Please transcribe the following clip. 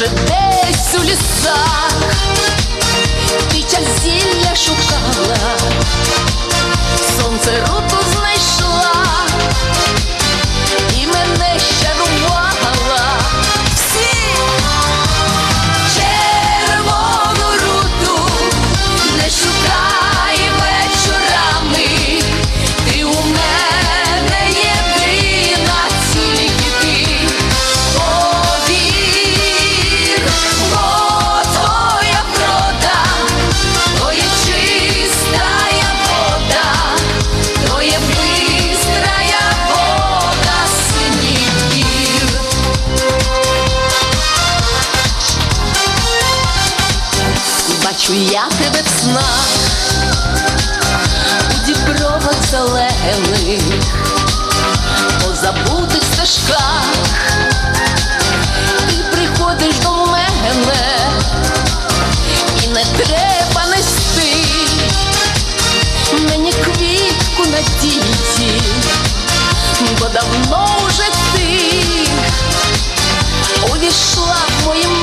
може, десь у лісах бачу я тебе в снах, у дібровах зелених, по забутих стежках, ти приходиш до мене, і не треба нести мені квітку на тіті, бо давно вже ти увійшла в моїм.